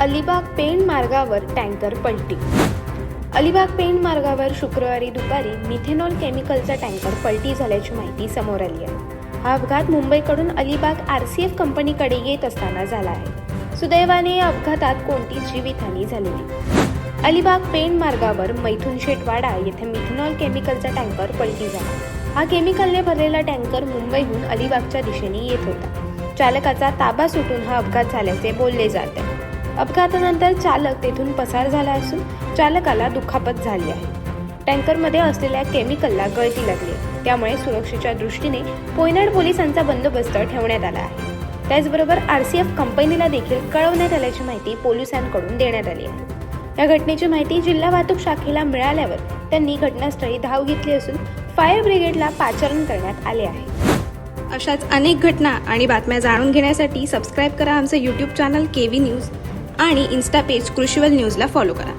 अलिबाग पेण मार्गावर टँकर पलटी. अलिबाग पेण मार्गावर शुक्रवारी दुपारी मिथेनॉल केमिकलचा टँकर पलटी झाल्याची माहिती समोर आली आहे. हा अपघात मुंबईकडून अलिबाग आर सी एफ कंपनीकडे येत असताना झाला आहे. सुदैवाने या अपघातात कोणतीच जीवितहानी झाली नाही अलिबाग पेण मार्गावर मैथून शेटवाडा येथे मिथेनॉल केमिकलचा टँकर पलटी झाला. हा केमिकलने भरलेला टँकर मुंबईहून अलिबागच्या दिशेने येत होता. चालकाचा ताबा सुटून हा अपघात झाल्याचे बोलले जाते. अपघातानंतर चालक तेथून पसार झाला असून चालकाला दुखापत झाली आहे. टँकरमध्ये असलेल्या केमिकलला गळती लागली. त्यामुळे सुरक्षेच्या दृष्टीने पोयनाड पोलिसांचा बंदोबस्त ठेवण्यात आला आहे. त्याचबरोबर आर सी एफ कंपनीला देखील कळवण्यात आल्याची माहिती पोलिसांकडून देण्यात आली आहे. या घटनेची माहिती जिल्हा वाहतूक शाखेला मिळाल्यावर त्यांनी घटनास्थळी धाव घेतली असून फायर ब्रिगेडला पाचारण करण्यात आले आहे. अशाच अनेक घटना आणि बातम्या जाणून घेण्यासाठी सबस्क्राईब करा आमचं YouTube channel K V News आणि इन्स्टा पेज कृषीवल न्यूजला फॉलो करा.